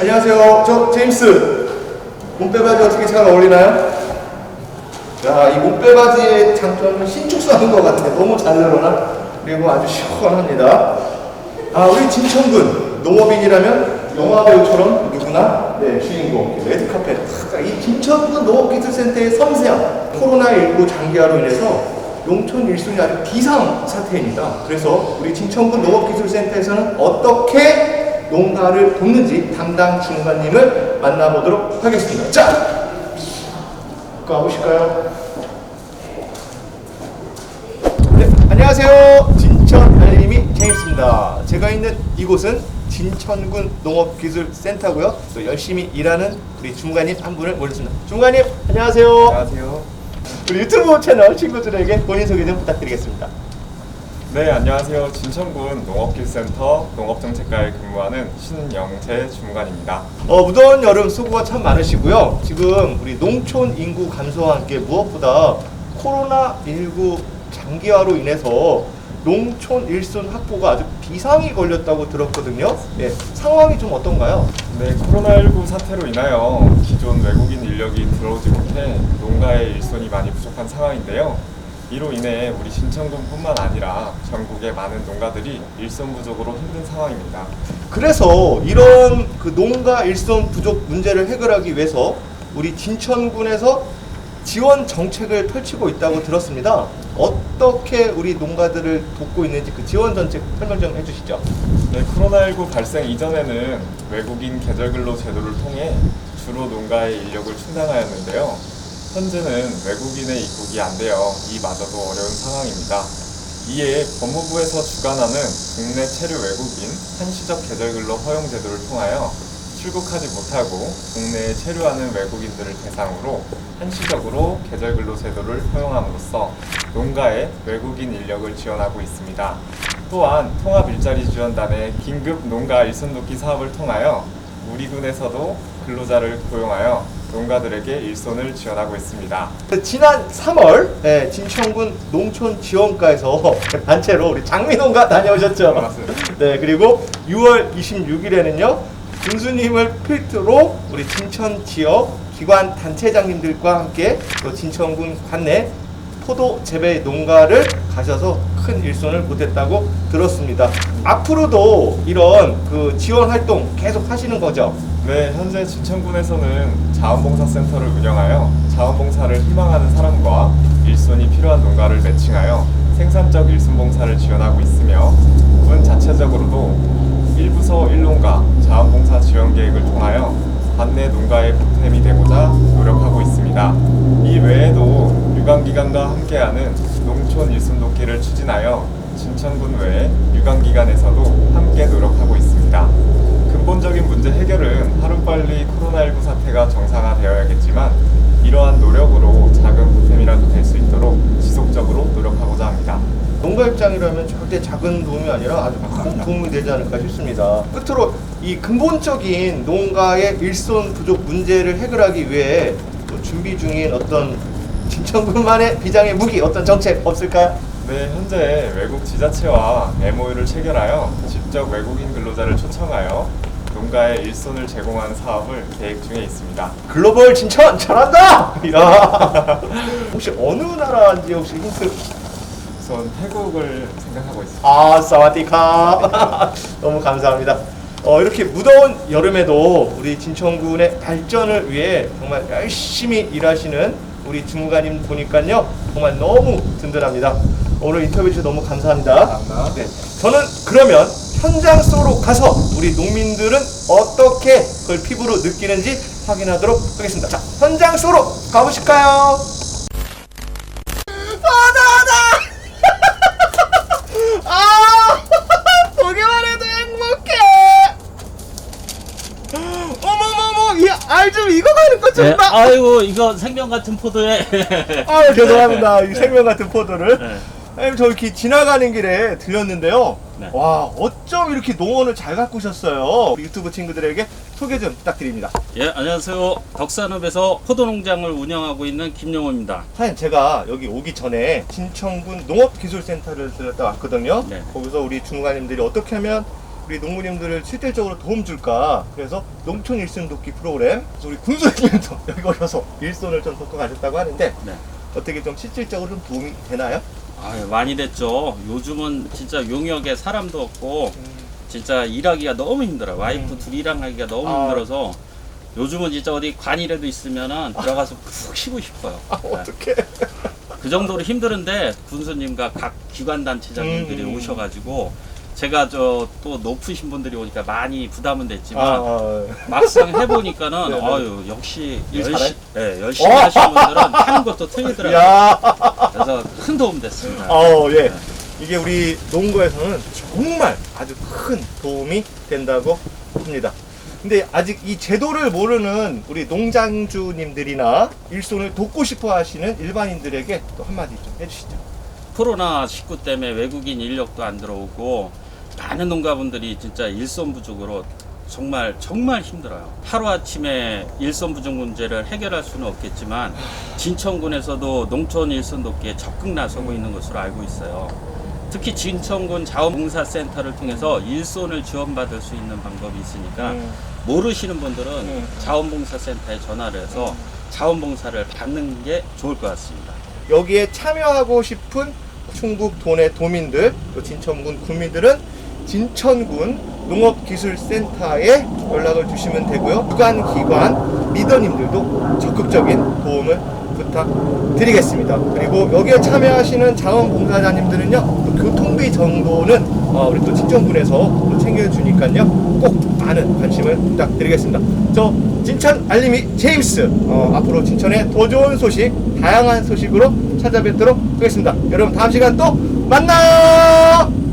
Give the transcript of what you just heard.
안녕하세요. 저 제임스. 몸빼바지 어떻게 잘 어울리나요? 야, 이 몸빼바지의 장점은 신축성인 것 같아. 너무 잘 늘어나. 그리고 아주 시원합니다. 아, 우리 진천군 농업인이라면 영화 배우처럼 누구나 네, 주인공 레드 카펫. 아, 이 진천군 농업기술센터의 섬세함. 코로나19 장기화로 인해서 농촌 일손이 아주 비상 사태입니다. 그래서 우리 진천군 농업기술센터에서는 어떻게 농가를 돕는지 담당 중관님을 만나보도록 하겠습니다. 자, 가보실까요? 네, 안녕하세요. 알림이 제임스입니다. 제가 있는 이곳은 진천군 농업기술센터고요. 또 열심히 일하는 우리 중관님 한 분을 모셨습니다. 중관님, 안녕하세요. 안녕하세요. 우리 유튜브 채널 친구들에게 본인 소개 좀 부탁드리겠습니다. 네, 안녕하세요. 진천군 농업기술센터 농업정책과에 근무하는 신영재 주무관입니다. 어, 무더운 여름 수고가 참 많으시고요. 지금 우리 농촌 인구 감소와 함께 무엇보다 코로나 19 장기화로 인해서 농촌 일손 확보가 아주 비상이 걸렸다고 들었거든요. 예, 상황이 좀 어떤가요? 네, 코로나19 사태로 인하여 기존 외국인 인력이 들어오지 못해 농가의 일손이 많이 부족한 상황인데요. 이로 인해 우리 진천군뿐만 아니라 전국의 많은 농가들이 일손 부족으로 힘든 상황입니다. 그래서 이런 그 농가 일손 부족 문제를 해결하기 위해서 우리 진천군에서 지원 정책을 펼치고 있다고 들었습니다. 어떻게 우리 농가들을 돕고 있는지 그 지원 정책 설명 좀 해주시죠. 네, 코로나19 발생 이전에는 외국인 계절근로 제도를 통해 주로 농가의 인력을 충당하였는데요. 현재는 외국인의 입국이 안 되어 이마저도 어려운 상황입니다. 이에 법무부에서 주관하는 국내 체류 외국인 한시적 계절근로 허용 제도를 통하여 출국하지 못하고 국내에 체류하는 외국인들을 대상으로 한시적으로 계절근로 제도를 허용함으로써 농가에 외국인 인력을 지원하고 있습니다. 또한 통합 일자리 지원단의 긴급 농가 일손 돕기 사업을 통하여 우리 군에서도 근로자를 고용하여 농가들에게 일손을 지원하고 있습니다. 지난 3월 네, 진천군 농촌 지원과에서 단체로 우리 장미농가 다녀오셨죠. 맞습니다. 네 그리고 6월 26일에는요 군수님을 필두로 우리 진천 지역 기관 단체장님들과 함께 또 진천군 관내 포도 재배 농가를 가셔서 큰 일손을 보탰다고 들었습니다. 앞으로도 이런 그 지원 활동 계속 하시는 거죠? 네, 현재 진천군에서는 자원봉사센터를 운영하여 자원봉사를 희망하는 사람과 일손이 필요한 농가를 매칭하여 생산적 일손 봉사를 지원하고 있으며 군 자체적으로도 1부서 1농가 자원봉사 지원 계획을 통하여 관내 농가의 보탬이 되고자 노력하고 있습니다. 이 외에도 유관기관과 함께하는 농촌 일손 돕기를 추진하여 진천군 외 유관기관에서도 함께 노력하고 있습니다. 근본적인 문제 해결은 하루빨리 코로나19 사태가 정상화되어야겠지만 이러한 노력으로 작은 보탬이라도 될 수 있도록 지속적으로 노력하고자 합니다. 농가 절대 작은 도움이 아니라 아주 큰 도움이 되지 않을까 싶습니다. 끝으로 이 근본적인 농가의 일손 부족 문제를 해결하기 위해 또 준비 중인 어떤 진천군만의 비장의 무기 어떤 정책 없을까요? 네, 현재 외국 지자체와 MOU를 체결하여 직접 외국인 근로자를 초청하여 농가에 일손을 제공하는 사업을 계획 중에 있습니다. 글로벌 진천 잘한다! 야. 혹시 어느 나라인지 혹시 힌트? 우선 태국을 생각하고 있습니다. 아, 사와디카. 너무 감사합니다. 어, 이렇게 무더운 여름에도 우리 진천군의 발전을 위해 정말 열심히 일하시는 우리 주무관님 보니까요. 정말 너무 든든합니다. 오늘 인터뷰 주셔서 너무 감사합니다. 감사합니다. 네. 저는 그러면 현장 속으로 가서 우리 농민들은 어떻게 그걸 피부로 느끼는지 확인하도록 하겠습니다. 자, 현장 속으로 가보실까요? 아, 보기만 해도 행복해. 어머머머, 이 알좀 익어가는 것좀 네, 봐. 아이고 이거 생명 같은 포도에 아, 죄송합니다. 이 생명 같은 포도를. 네. 아니, 저 이렇게 지나가는 길에 들렸는데요. 네. 와, 어쩜 이렇게 농원을 잘 가꾸셨어요? 우리 유튜브 친구들에게 소개 좀 부탁드립니다. 예, 안녕하세요. 덕산읍에서 포도 농장을 운영하고 있는 김용호입니다. 사실 제가 여기 오기 전에 진천군 농업기술센터를 들렸다 왔거든요. 네. 거기서 우리 중간님들이 어떻게 하면 우리 농부님들을 실질적으로 도움 줄까? 그래서 농촌 일손 돕기 프로그램. 그래서 우리 군수님도 여기 오셔서 일손을 좀 돕고 가셨다고 하는데 네. 어떻게 좀 실질적으로 좀 도움이 되나요? 아유, 많이 됐죠. 요즘은 진짜 용역에 사람도 없고 진짜 일하기가 너무 힘들어요. 와이프 둘이랑 하기가 너무 아. 힘들어서 요즘은 진짜 어디 관이라도 있으면은 들어가서 푹 쉬고 싶어요. 아, 네. 어떻게? 그 정도로 힘드는데 군수님과 각 기관 단체장님들이 음. 오셔가지고 제가 저 또 높으신 분들이 오니까 많이 부담은 됐지만 아, 막상 해보니까는 네네. 어유 역시 일 열시, 잘해? 네, 열심히 어? 하시는 분들은 하는 것도 틀리더라고요. 야, 그래서 큰 도움 됐습니다. 어, 예. 이게 우리 농구에서는 정말 아주 큰 도움이 된다고 합니다. 근데 아직 이 제도를 모르는 우리 농장주님들이나 일손을 돕고 싶어 하시는 일반인들에게 또 한마디 좀 해주시죠. 코로나 19 때문에 외국인 인력도 안 들어오고 많은 농가분들이 진짜 일손 부족으로 정말 정말 힘들어요. 하루 아침에 일손 부족 문제를 해결할 수는 없겠지만 진천군에서도 농촌 일손 돕기에 적극 나서고 있는 것으로 알고 있어요. 특히 진천군 자원봉사센터를 통해서 일손을 지원받을 수 있는 방법이 있으니까 음. 모르시는 분들은 음. 자원봉사센터에 전화를 해서 자원봉사를 받는 게 좋을 것 같습니다. 여기에 참여하고 싶은 충북 도내 도민들, 또 진천군 구민들은 진천군 농업기술센터에 연락을 주시면 되고요. 주관기관 리더님들도 적극적인 도움을 부탁드리겠습니다. 그리고 여기에 참여하시는 자원봉사자님들은요, 또 교통비 정도는 어, 우리 또 진천군에서 또 챙겨주니까요, 꼭 많은 관심을 부탁드리겠습니다. 저 진천 알림이 제임스, 어, 앞으로 진천의 더 좋은 소식, 다양한 소식으로 찾아뵙도록 하겠습니다. 여러분 다음 시간 또 만나요!